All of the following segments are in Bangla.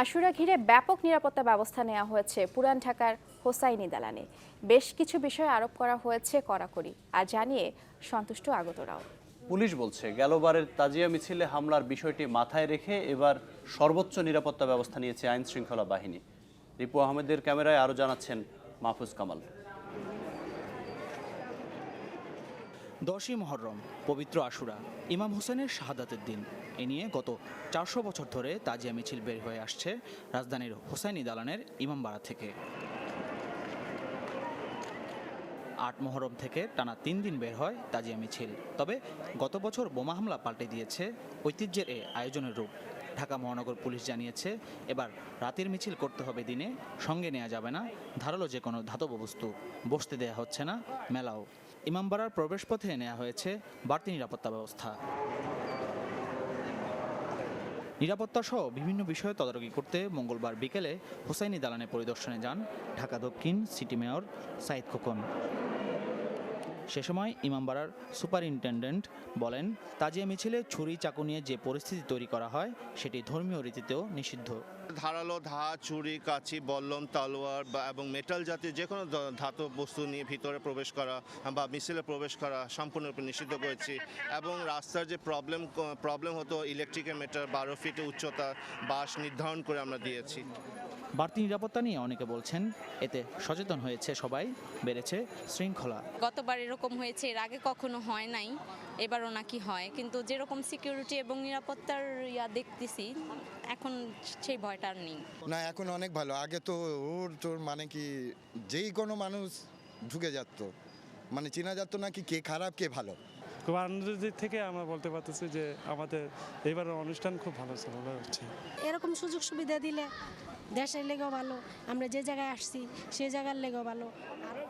আশুরা ঘিরে ব্যাপক নিরাপত্তা ব্যবস্থা নেওয়া হয়েছে পুরান ঢাকার হোসাইনি দালানে। বেশ কিছু বিষয় আরোপ করা হয়েছে কড়াকড়ি। আর জানিয়ে সন্তুষ্ট আগতরাও। পুলিশ বলছে, গেলবারের তাজিয়া মিছিলে হামলার বিষয়টি মাথায় রেখে এবার সর্বোচ্চ নিরাপত্তা ব্যবস্থা নিয়েছে আইন শৃঙ্খলা বাহিনী। রিপু আহমেদের ক্যামেরায় আরও জানাচ্ছেন মাহফুজ কামাল। দশই মহরম, পবিত্র আশুরা, ইমাম হোসেনের শাহাদাতের দিন। এ নিয়ে গত চারশো বছর ধরে তাজিয়া মিছিল বের হয়ে আসছে রাজধানীর হোসাইনি দালানের ইমামবাড়া থেকে। আট মহরম থেকে টানা তিন দিন বের হয় তাজিয়া মিছিল। তবে গত বছর বোমা হামলা পাল্টে দিয়েছে ঐতিহ্যের এ আয়োজনের রূপ। ঢাকা মহানগর পুলিশ জানিয়েছে, এবার রাতের মিছিল করতে হবে দিনে, সঙ্গে নেওয়া যাবে না, ধারালো যে কোনো ধাতব বস্তু, বসতে দেয়া হচ্ছে না, মেলাও। ইমামবাড়ার প্রবেশপথে নেওয়া হয়েছে বাড়তি নিরাপত্তা ব্যবস্থা। নিরাপত্তা সহ বিভিন্ন বিষয়ে তদারকি করতে মঙ্গলবার বিকেলে হোসাইনি দালানে পরিদর্শনে যান ঢাকা দক্ষিণ সিটি মেয়র সাইদ খোকন। সে সময় ইমামবাড়ার সুপারিনটেন্ডেন্ট বলেন, তাজিয়া মিছিলে ছুরি, চাকু নিয়ে যে পরিস্থিতি তৈরি করা হয়, সেটি ধর্মীয় রীতিতেও নিষিদ্ধ। ধারালো ধা, ছুরি, কাঁচি, বল্লম, তলোয়ার বা এবং মেটাল জাতীয় যে কোনো ধাতব বস্তু নিয়ে ভিতরে প্রবেশ করা বা মিছিলে প্রবেশ করা সম্পূর্ণরূপে নিষিদ্ধ করেছি এবং রাস্তার যে প্রবলেম প্রবলেম হতো ইলেকট্রিকের মিটার বারো ফিটে উচ্চতা বাস নির্ধারণ করে আমরা দিয়েছি। বাড়তি নিরাপত্তা নিয়ে অনেকে বলছেন এতে সচেতন হয়েছে সবাই বেড়েছে শৃঙ্খলা। গতবার এরকম হয়েছে এর আগে কখনো হয় নাই এবারও নাকি হয়। কিন্তু যেরকম সিকিউরিটি এবং নিরাপত্তার ইয়া দেখতেছি এখন সেই ভয়টা আর নেই। না এখন অনেক ভালো। আগে তো ওর তোর মানে কি যেই কোনো মানুষ ঢুকে যেত মানে চেনা যেত না কি কে খারাপ কে ভালো। খুব আনন্দের দিক থেকে আমরা বলতে পারতেছি যে আমাদের এবারের অনুষ্ঠান খুব ভালো হচ্ছে। এরকম সুযোগ সুবিধা দিলে দেশের লেগেও ভালো আমরা যে জায়গায় আসছি সেই জায়গার লেগেও ভালো।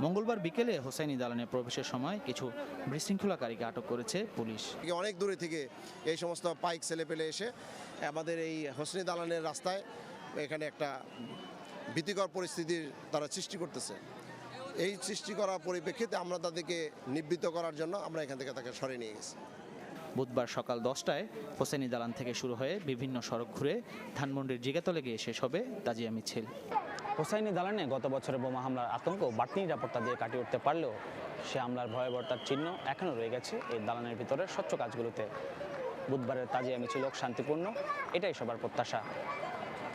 মঙ্গলবার বিকেলে হোসাইনি দালানে প্রবেশের সময় কিছু বিশৃঙ্খলাকারীকে আটক করেছে পুলিশ। অনেক দূরে থেকে এই সমস্ত পাইক ছেলে পেলে এসে আমাদের এই হোসনি দালানের রাস্তায় এখানে একটা ভীতিকর পরিস্থিতির তারা সৃষ্টি করতেছে। এই সৃষ্টি করার পরিপ্রেক্ষিতে আমরা তাদেরকে নিবৃত্ত করার জন্য আমরা এখান থেকে তাকে সরে নিয়ে গেছি। বুধবার সকাল দশটায় হোসেনি দালান থেকে শুরু হয়ে বিভিন্ন সড়ক ঘুরে ধানমন্ডির জিগাতলে গিয়ে শেষ হবে তাজিয়া মিছিল। হোসাইনি দালানে গত বছরের বোমা হামলার আতঙ্ক বাড়তি নিরাপত্তা দিয়ে কাটিয়ে উঠতে পারলেও সে হামলার ভয়াবহতার চিহ্ন এখনও রয়ে গেছে এই দালানের ভিতরে স্বচ্ছ কাজগুলোতে। বুধবারের তাজিয়া মিছিল হোক শান্তিপূর্ণ এটাই সবার প্রত্যাশা।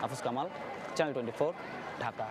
আফুজ কামাল চ্যানেল টোয়েন্টি ঢাকা।